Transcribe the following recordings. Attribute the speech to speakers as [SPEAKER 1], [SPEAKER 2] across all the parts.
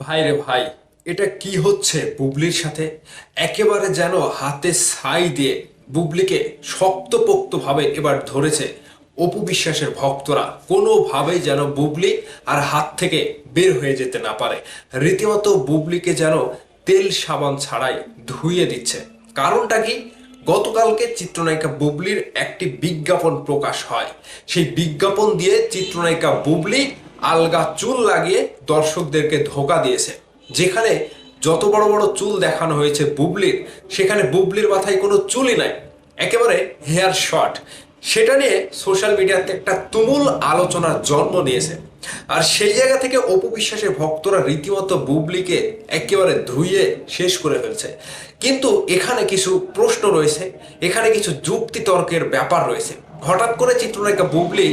[SPEAKER 1] ভাই রে ভাই, এটা কি হচ্ছে বুবলির সাথে? একেবারে যেন হাতে ছাই দিয়ে বুবলিকে শক্তপোক্ত ভাবে এবার ধরেছে অপু বিশ্বাসের ভক্তরা। কোনোভাবেই যেন বুবলি আর হাত থেকে বের হয়ে যেতে না পারে। রীতিমতো বুবলিকে যেন তেল সাবান ছাড়াই ধুইয়ে দিচ্ছে। কারণটা কি? গতকালকে চিত্রনায়িকা বুবলির একটি বিজ্ঞাপন প্রকাশ হয়। সেই বিজ্ঞাপন দিয়ে চিত্রনায়িকা বুবলি আলগা চুল লাগিয়ে দর্শকদেরকে ধোকা দিয়েছে। যেখানে যত বড় বড় চুল দেখানো হয়েছে বুবলির, সেখানে বুবলির মাথায় কোনো চুলই নাই। একেবারে হেয়ার শর্ট সেটা নিয়ে সোশ্যাল মিডিয়াতে একটা তুমুল আলোচনার জন্ম নিয়েছে। আর সেই জায়গা থেকে অপু বিশ্বাসের ভক্তরা রীতিমতো বুবলিকে একেবারে ধুইয়ে শেষ করে ফেলছে। কিন্তু এখানে কিছু প্রশ্ন রয়েছে, এখানে কিছু যুক্তি তর্কের ব্যাপার রয়েছে। হঠাৎ করে চিত্রনায়িকা বুবলি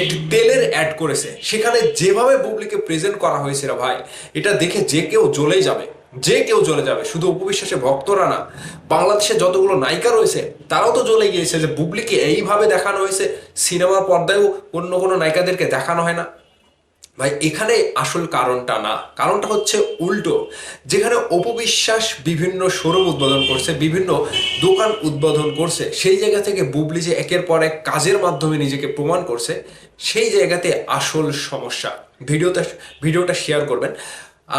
[SPEAKER 1] একটি তেলের অ্যাড করেছে। সেখানে যেভাবে বুবলিকে প্রেজেন্ট করা হয়েছিল ভাই, এটা দেখে যে কেউ জ্বলেই যাবে। যে কেউ জ্বলে যাবে, শুধু উপবিশ্বাসে ভক্তরা না, বাংলাদেশে যতগুলো নায়িকা রয়েছে, তারাও তো জ্বলে গিয়েছে যে বুবলিকে এইভাবে দেখানো হয়েছে। সিনেমার পর্দায়ও অন্য কোনো নায়িকাদেরকে দেখানো হয় না। ভাই, এখানে আসল কারণটা না। কারণটা হচ্ছে উল্টো। যেখানে অপবিশ্বাস বিভিন্ন শোরুম উদ্বোধন করছে, বিভিন্ন দোকান উদ্বোধন করছে, সেই জায়গা থেকে বুবলি যে একের পর এক কাজের মাধ্যমে নিজেকে প্রমাণ করছে, সেই জায়গাতে আসল সমস্যা। ভিডিওটা ভিডিওটা শেয়ার করবেন।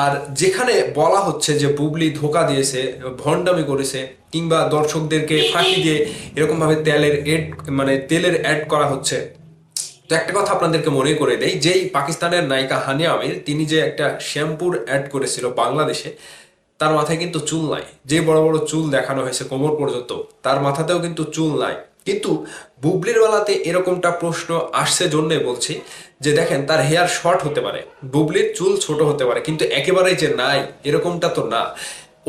[SPEAKER 1] আর যেখানে বলা হচ্ছে যে বুবলি ধোকা দিয়েছে, ভণ্ডামি করেছে, কিংবা দর্শকদেরকে ফাঁকি দিয়ে এরকমভাবে তেলের এড মানে তেলের অ্যাড করা হচ্ছে তো একটা কথা আপনাদেরকে মনে করে দেই যেই পাকিস্তানের নায়িকা হানিয়া আমির, তিনি যে একটা শ্যাম্পুর অ্যাড করেছিল বাংলাদেশে, তার মাথায় কিন্তু চুল নাই। যে বড় বড় চুল দেখানো হয়েছে কোমর পর্যন্ত, তার মাথাতেও কিন্তু চুল নাই। কিন্তু বুবলির বেলাতে এরকমটা প্রশ্ন আসছে জন্যে বলছি যে দেখেন, তার হেয়ার শর্ট হতে পারে, বুবলির চুল ছোট হতে পারে, কিন্তু একেবারেই যে নাই, এরকমটা তো না।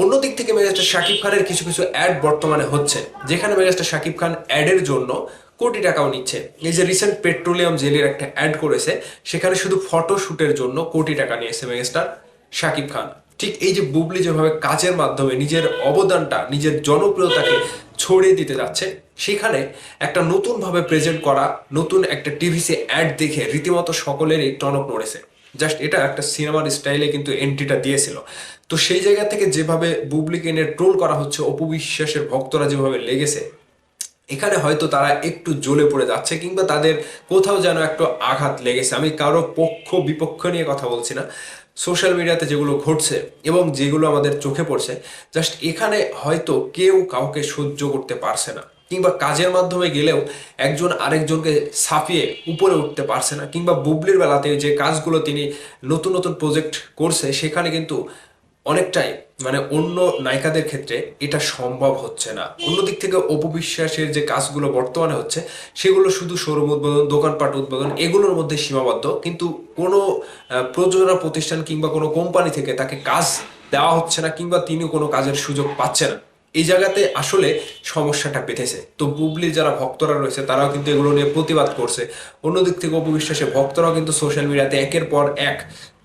[SPEAKER 1] অন্যদিক থেকে মেগাস্টার শাকিব খানের কিছু কিছু অ্যাড বর্তমানে হচ্ছে, যেখানে মেগাস্টার শাকিব খান অ্যাডের জন্য কোটি টাকাও নিচ্ছে। এই যে রিসেন্ট পেট্রোলিয়াম জেলের একটা অ্যাড করেছে, সেখানে শুধু ফটো শুটের জন্য কোটি টাকা নিয়েছে মেগাস্টার শাকিব খান। ঠিক এই যে বুবলি যেভাবে কাজের মাধ্যমে নিজের অবদানটা, নিজের জনপ্রিয়তাকে ছড়িয়ে দিতে যাচ্ছে, সেখানে একটা নতুনভাবে প্রেজেন্ট করা, নতুন একটা টিভিসি অ্যাড দেখে রীতিমতো সকলেরই টনক নড়েছে। জাস্ট এটা একটা সিনেমার স্টাইলে কিন্তু এন্ট্রিটা দিয়েছিল। তো সেই জায়গা থেকে যেভাবে বুবলিকে নিয়ে ট্রোল করা হচ্ছে অপবিশ্বাসের ভক্তরা যেভাবে লেগেছে এখানে হয়তো তারা একটু জ্বলে পড়ে যাচ্ছে কিংবা তাদের কোথাও যেন একটু আঘাত লেগেছে। আমি কারও পক্ষ বিপক্ষ নিয়ে কথা বলছি না। সোশ্যাল মিডিয়াতে যেগুলো ঘটছে এবং যেগুলো আমাদের চোখে পড়ছে, জাস্ট এখানে হয়তো কেউ কাউকে সহ্য করতে পারছে না। কিংবা কাজের মাধ্যমে গেলেও একজন আরেকজনকে ছাপিয়ে উপরে উঠতে পারছে না। কিংবা বুবলির বেলাতে যে কাজগুলো তিনি নতুন নতুন প্রজেক্ট করছে, সেখানে কিন্তু অনেকটাই মানে অন্য নায়িকাদের ক্ষেত্রে এটা সম্ভব হচ্ছে না। অন্যদিক থেকে অপবিশ্বাসের যে কাজগুলো বর্তমানে হচ্ছে, সেগুলো শুধু শোরুম উদ্বোধন, দোকানপাট উদ্বোধন, এগুলোর মধ্যে সীমাবদ্ধ। কিন্তু কোনো প্রযোজনা প্রতিষ্ঠান কিংবা কোনো কোম্পানি থেকে তাকে কাজ দেওয়া হচ্ছে না কিংবা তিনি কোনো কাজের সুযোগ পাচ্ছে না। এই জায়গাতে আসলে সমস্যাটা পেতেছে তো বুবলির যারা ভক্তরা রয়েছে, তারাও কিন্তু এগুলো নিয়ে প্রতিবাদ করছে। অন্যদিক থেকে অপবিশ্বাসের ভক্তরাও কিন্তু সোশ্যাল মিডিয়াতে একের পর এক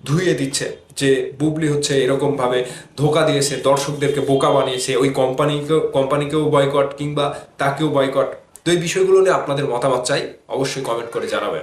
[SPEAKER 1] ধুইয়ে দিচ্ছে যে বুবলি হচ্ছে এরকম ভাবে ধোকা দিয়েছে, দর্শকদেরকে বোকা বানিয়েছে, ওই কোম্পানিকেও কোম্পানিকেও বয়কট কিংবা তাকেও বয়কট তো এই বিষয়গুলো নিয়ে আপনাদের মতামত চাই, অবশ্যই কমেন্ট করে জানাবেন।